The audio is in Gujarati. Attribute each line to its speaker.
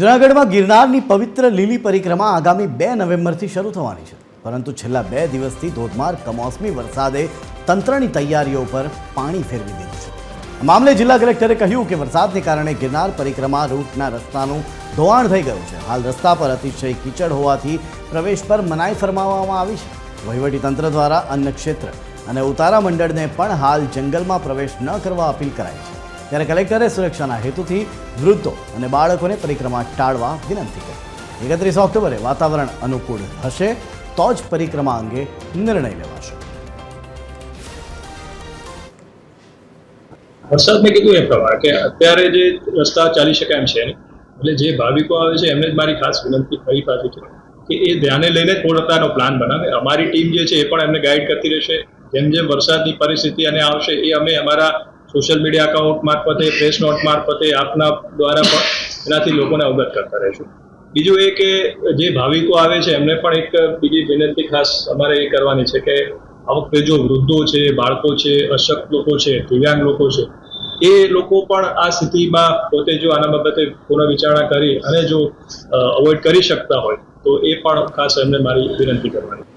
Speaker 1: જૂનાગઢમાં ગિરનારની પવિત્ર લીલી પરિક્રમા આગામી બે નવેમ્બરથી શરૂ થવાની છે. પરંતુ છેલ્લા બે દિવસથી ધોધમાર કમોસમી વરસાદે તંત્રની તૈયારીઓ પર પાણી ફેરવી દીધું છે. મામલે જિલ્લા કલેક્ટરે કહ્યું કે વરસાદને કારણે ગિરનાર પરિક્રમા રૂટના રસ્તાનું ધોવાણ થઈ ગયું છે. હાલ રસ્તા પર અતિશય કીચડ હોવાથી પ્રવેશ પર મનાઈ ફરમાવવામાં આવી છે. વહીવટીતંત્ર દ્વારા અન્ન ક્ષેત્ર અને ઉતારા મંડળને પણ હાલ જંગલમાં પ્રવેશ ન કરવા અપીલ કરાઈ છે. ત્યારે કલેક્ટરે સુરક્ષાના હેતુથી વૃદ્ધો અને બાળકોને પરિક્રમા ટાળવા વિનંતી કરી. એકત્રીસ ઓક્ટોબરે વાતાવરણ અનુકૂળ હશે, તો જ પરિક્રમા અંગે નિર્ણય લેવાશે.
Speaker 2: વરસાદ મેં કીધું એ પ્રમાણે કે અત્યારે જે રસ્તા ચાલી શકે એમ છે, એટલે જે ભાવિકો આવે છે, એમને જ મારી ખાસ વિનંતી ફરી પાછી છે કે એ ધ્યાને લઈને પૂર્ણતાનો પ્લાન બનાવે. અમારી ટીમ જે છે એ પણ એમને ગાઈડ કરતી રહેશે. જેમ જેમ વરસાદની પરિસ્થિતિ અને આવશે, એ અમે અમારા સોશિયલ મીડિયા અકાઉન્ટ મારફતે પ્રેસ નોટ મારફતે આપના દ્વારા પણ એનાથી લોકોને અવગત કરતા રહેશું. બીજું એ કે જે ભાવિકો આવે છે, એમને પણ એક બીજી વિનંતી ખાસ અમારે એ કરવાની છે કે આ વખતે જો વૃદ્ધો છે, બાળકો છે, અશક્ત લોકો છે, દિવ્યાંગ લોકો છે, એ લોકો પણ આ સ્થિતિમાં પોતે જો આના બાબતે પુનઃ વિચારણા કરી અને જો અવોઇડ કરી શકતા હોય, તો એ પણ ખાસ એમને મારી વિનંતી કરવાની